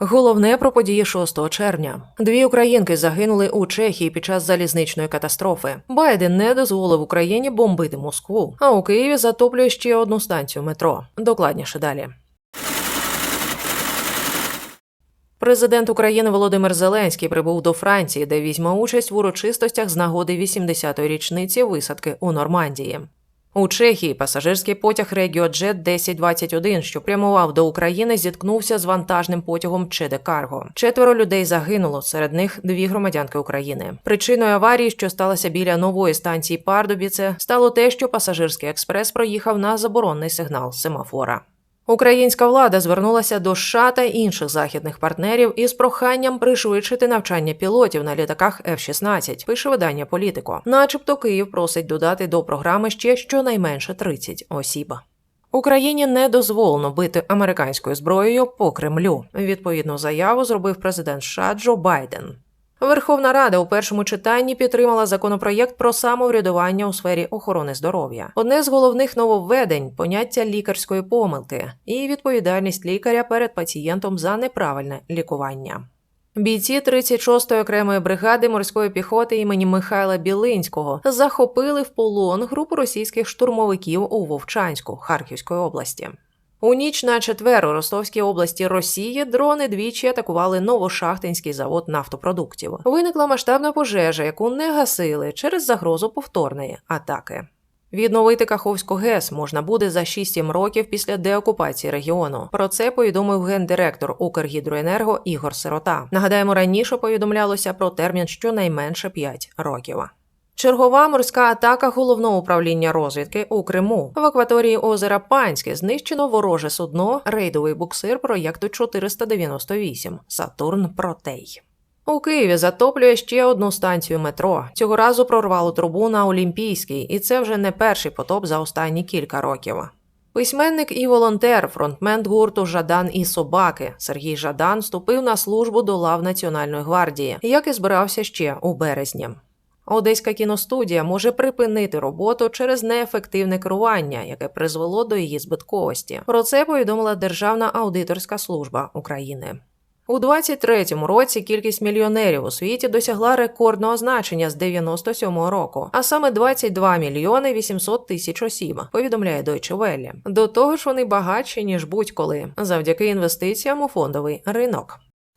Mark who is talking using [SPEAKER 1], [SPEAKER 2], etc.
[SPEAKER 1] Головне про події 6 червня. Дві українки загинули у Чехії під час залізничної катастрофи. Байден не дозволив Україні бомбити Москву, а у Києві затоплює ще одну станцію метро. Докладніше далі. Президент України Володимир Зеленський прибув до Франції, де візьме участь в урочистостях з нагоди 80-ї річниці висадки у Нормандії. У Чехії пасажирський потяг Регіоджет 1021, що прямував до України, зіткнувся з вантажним потягом Чеде Карго. Четверо людей загинуло, серед них дві громадянки України. Причиною аварії, що сталася біля нової станції Пардубіце, стало те, що пасажирський експрес проїхав на заборонний сигнал семафора. Українська влада звернулася до США та інших західних партнерів із проханням пришвидшити навчання пілотів на літаках F-16, пише видання Політико. Начебто Київ просить додати до програми ще щонайменше 30 осіб. Україні не дозволено бити американською зброєю по Кремлю. Відповідну заяву зробив президент США Джо Байден. Верховна Рада у першому читанні підтримала законопроєкт про самоврядування у сфері охорони здоров'я. Одне з головних нововведень поняття лікарської помилки і відповідальність лікаря перед пацієнтом за неправильне лікування. Бійці 36-ї окремої бригади морської піхоти імені Михайла Білинського захопили в полон групу російських штурмовиків у Вовчанську Харківської області. У ніч на четвер у Ростовській області Росії дрони двічі атакували Новошахтинський завод нафтопродуктів. Виникла масштабна пожежа, яку не гасили через загрозу повторної атаки. Відновити Каховську ГЕС можна буде за 6-7 років після деокупації регіону. Про це повідомив гендиректор Укргідроенерго Ігор Сирота. Нагадаємо, раніше повідомлялося про термін щонайменше 5 років. Чергова морська атака головного управління розвідки у Криму в акваторії озера Панське знищено вороже судно, рейдовий буксир проєкту 498 Сатурн Протей. У Києві затоплює ще одну станцію метро. Цього разу прорвало трубу на Олімпійській, і це вже не перший потоп за останні кілька років. Письменник і волонтер, фронтмен гурту Жадан і собаки Сергій Жадан вступив на службу до лав Національної гвардії, як і збирався ще у березні. Одеська кіностудія може припинити роботу через неефективне керування, яке призвело до її збитковості. Про це повідомила Державна аудиторська служба України. У 23-му році кількість мільйонерів у світі досягла рекордного значення з 97-го року, а саме 22 мільйони 800 тисяч осіб, повідомляє Deutsche Welle. До того ж, вони багатші ніж будь-коли завдяки інвестиціям у фондовий ринок.